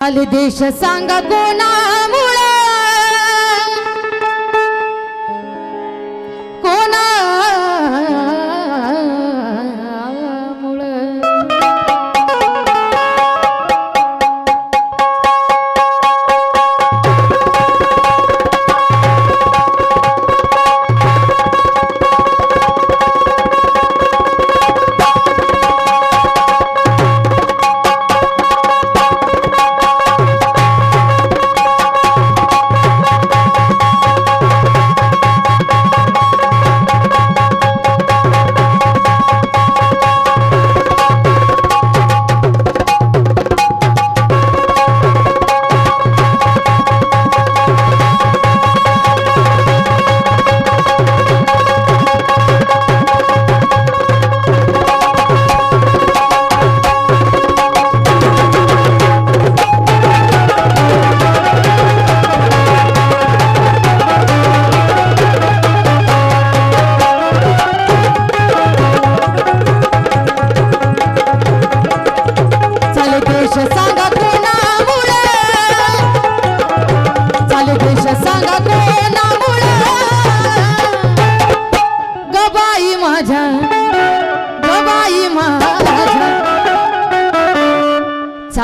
आले देश सांगा कोणा?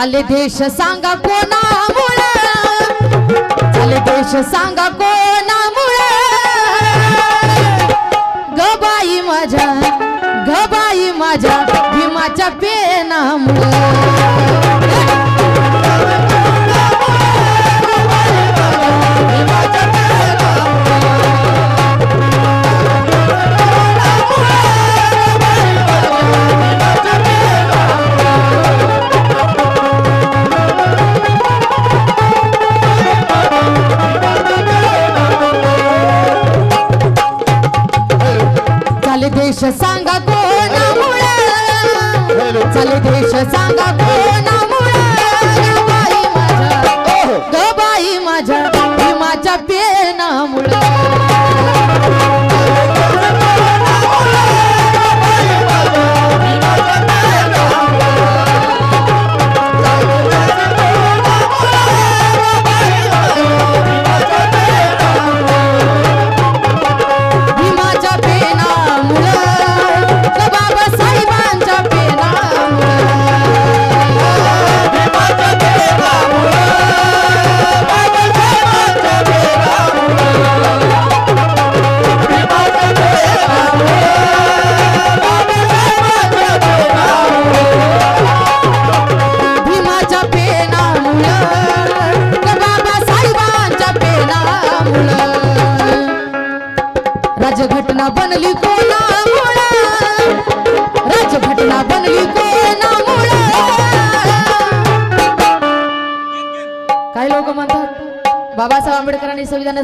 झाले देश सांगा कोणामुळे? झाले देश सांगा कोणामुळे? गबाई माझ्या गबाई माझ्या भीमाच्या पेनामुळे.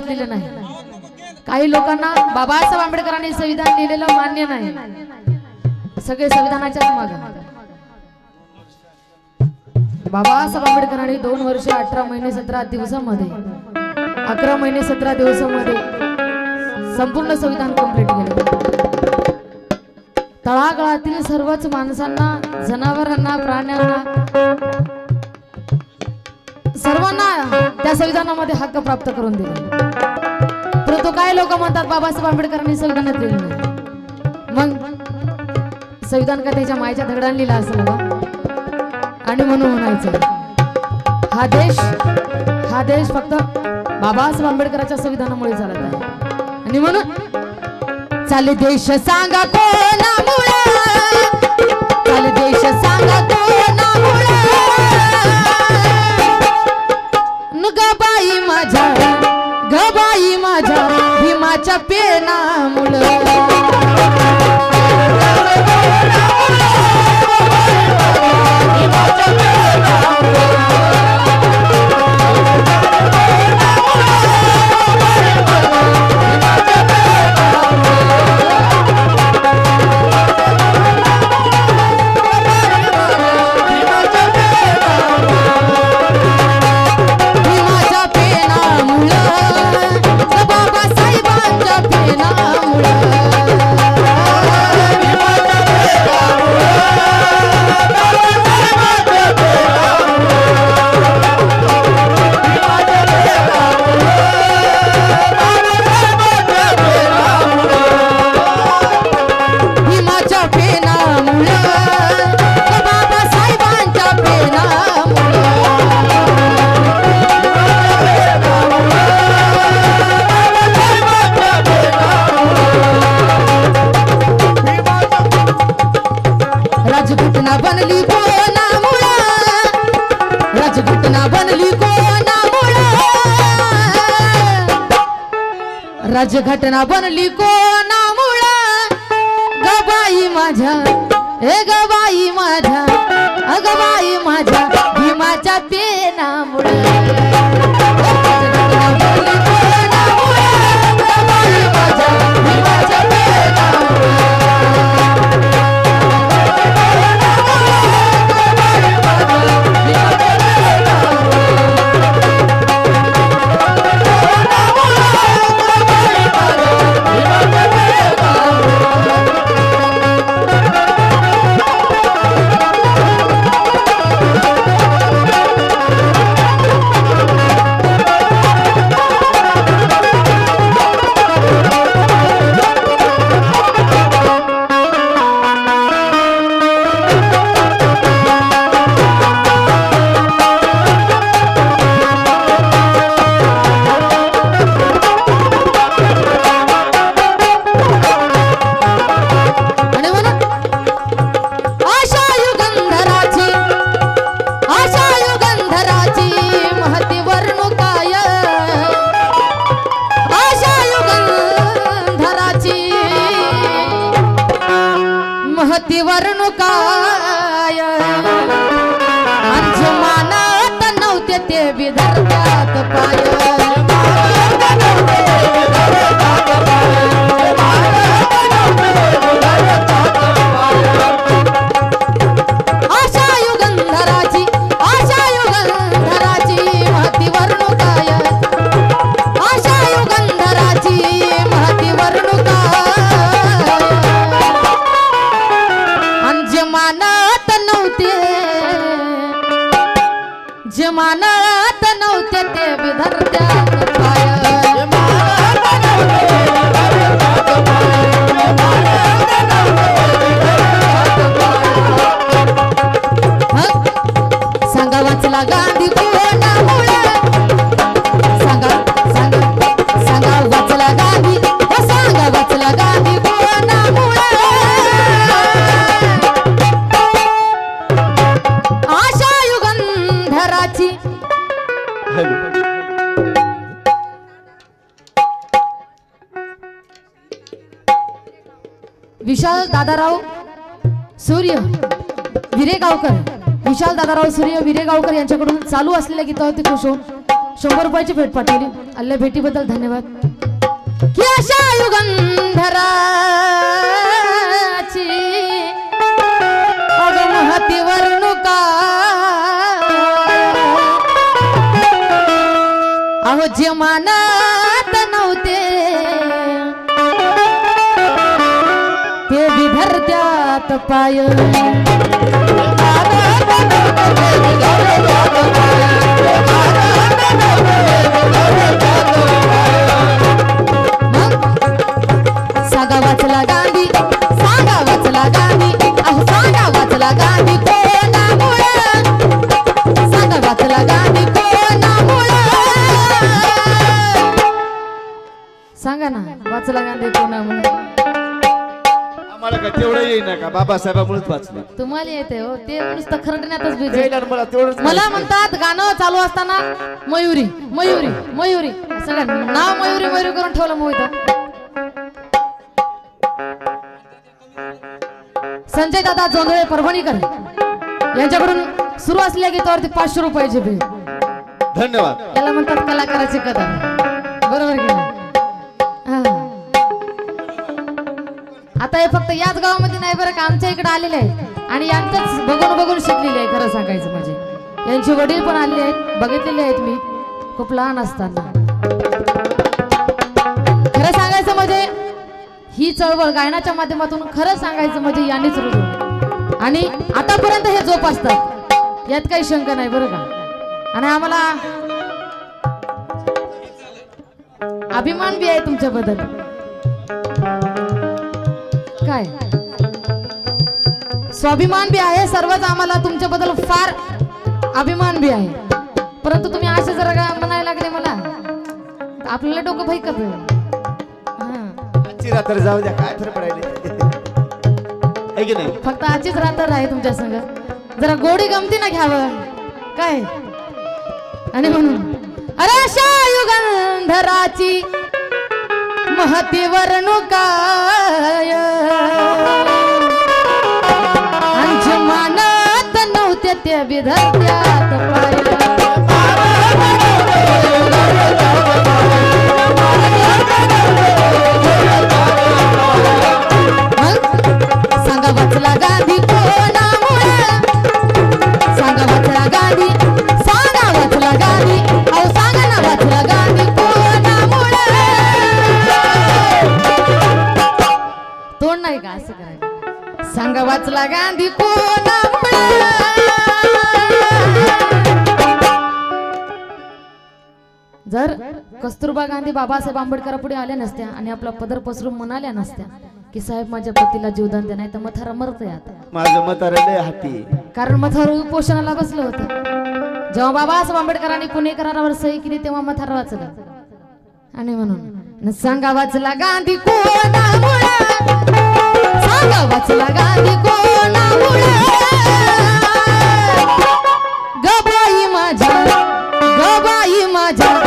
आंबेडकरांनी लिहिलं नाही. काही लोकांना बाबासाहेब आंबेडकरांनी संविधान लिहिलेलं मान्य नाही. सगळे संविधानाच्याच माग. बाबासाहेब आंबेडकरांनी दोन वर्ष अठरा महिने सतरा दिवसामध्ये अकरा महिने सतरा दिवसामध्ये संपूर्ण संविधान कंप्लीट केलं. तळागाळातील सर्वच माणसांना जनावरांना प्राण्यांना सर्वांना त्या संविधानामध्ये हक्क प्राप्त करून दिले. परंतु काय लोक म्हणतात बाबासाहेब आंबेडकरांनी संविधानात लिहिलं नाही? मग संविधान का त्याच्या मायच्या दगडाने लिहिला असेल बा आणि म्हणून म्हणायचं हा देश हा देश फक्त बाबासाहेब आंबेडकरांच्या संविधानामुळे चालत आहे. आणि म्हणून चाले देश सांगा कोणामुळे? चाले देश सांगा कोणामुळे? माझ्या गबाई माझ्या भीमाच्या पेनामुळं. राज्यघटना बनली कोणामुळं? गबाई माझ्या हे गबाई माझ्या. महती वर्णुकाय मानात नव्हते ते विदर्भात पाय. अंजमानात नव्हते विशाल दादाराव सूर्य विरेगावकर. विशाल दादाराव सूर्य विरेगावकर यांच्याकडून चालू असलेल्या गीतावरती खुश होऊन शंभर रुपयाची भेट पाठवली. आल्या भेटीबद्दल धन्यवाद. की अशा माझे मनात नव्हते. ते विधर्त्यात पाय. सांगा वाचला गांधी सांगा वाचला गांधी अहो सांगा वाचला गांधी. येईना का? बाबासाहेबामुळेच वाचलं. तुम्हाला येते हो. ते नुसतं खरडण्यातच बिझी मला तेवढंच मला म्हणतात गाणं चालू असताना मयुरी मयुरी मयुरी. नाव मयुरी मयुरी करून ठेवलं मोहित संजय दादा जोंधळे परभणीकर यांच्याकडून सुरू असलेल्या गीतावरती पाचशे रुपयाची भेट धन्यवाद. याला म्हणतात कलाकाराची कदर. बरोबर की नाही? आता हे फक्त याच गावामध्ये नाही बरं का आमच्या इकडे आलेले आहेत. आणि यांचंच बघून बघून शिकलेले आहे खरं सांगायचं म्हणजे. यांचे वडील पण आलेले आहेत बघितलेले आहेत मी. खूप लहान असताना. खरं सांगायचं म्हणजे ही चळवळ गायनाच्या माध्यमातून खरं सांगायचं म्हणजे यांनीच रुजवली. आणि आतापर्यंत हे जोपासतात यात काही शंका नाही बरं का? आणि आम्हाला अभिमान बी आहे तुमच्याबद्दल. काय? स्वाभिमान बी आहे सर्वच आम्हाला तुमच्याबद्दल फार अभिमान बी आहे. परंतु तुम्ही असे जरा का म्हणायला लागले मला? तर आपल्याला डोकं भैकत आजची रात्र जाऊ द्या काय पडायले? है नाही? फक्त आजचीच रात्र आहे तुमच्या संग. जरा गोडी गमती ना घ्यावं. काय? आणि म्हणून अरे अशा युगंधराची महती वर्णुकाय अंशुमानात नव्हत्या त्या विधर्त्यात पाया. कस्तुरबा गांधी बाबासाहेब आंबेडकर पुढे आल्या नसत्या आणि आपला पदर पसरून म्हणाल्या नसत्या की साहेब माझ्या पतीला जीवदान द्या नाही तर मथारा मरतय आता. माझं म्हातारं लय हाती. कारण मथार उपोषणाला बसलं होतं. जेव्हा बाबासाहेब आंबेडकरांनी पुणे करारावर सही केली तेव्हा मथार वाचलं. आणि म्हणून सांगा वाचला गांधी कोणामुळे? सांगा वाचला गांधी कोणामुळे? गबाई माझ्या गबाई माझ्या.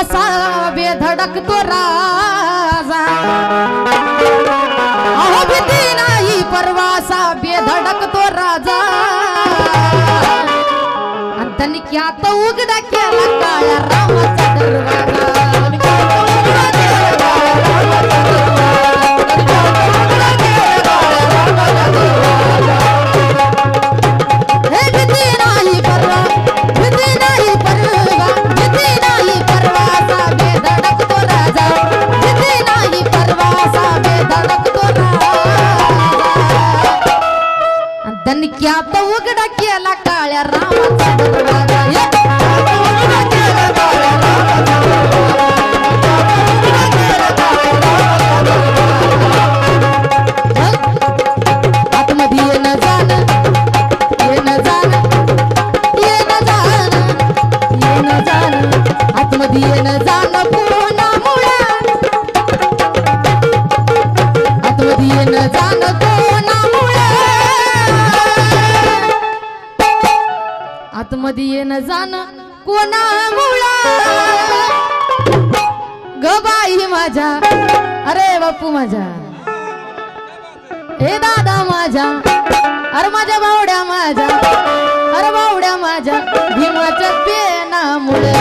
असा बेधडक तो राजा. अहो भीती नाही परवा असा बेधडक तो राजा. आणि त्यांनी क्या उघडा केला काळ्या रामाचा दरवाजा. कधी येणं कोणा मुळा ग बाई माझ्या अरे बापू माझ्या. हे दादा माझ्या अरे माझ्या बावड्या माझ्या अरे बावड्या माझ्या भीमाच्या पेनामुळे.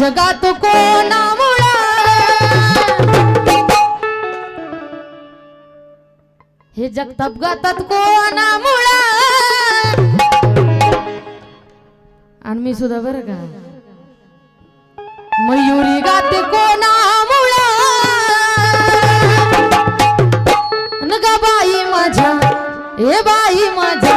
जगात कोणामुळा? हे जग गातात कोणामुळा? आणि मी सुद्धा बरं का? मयुरी गाते कोणामुळा? न ग बाई माझ्या ए बाई माझ्या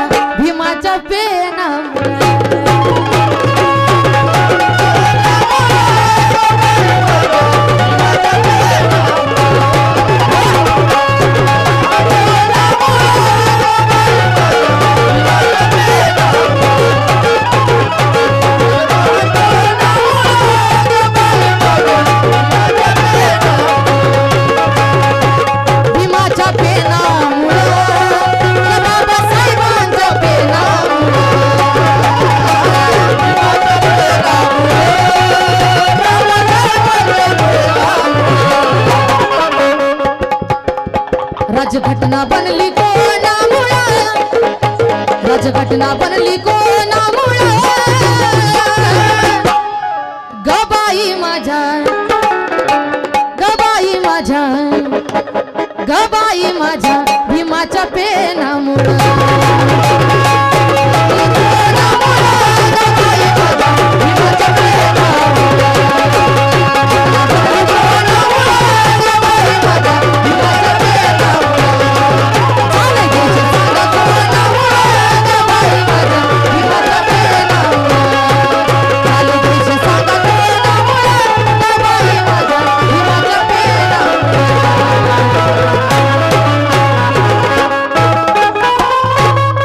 आई माझ्या भीमाच्या पेनामुळं.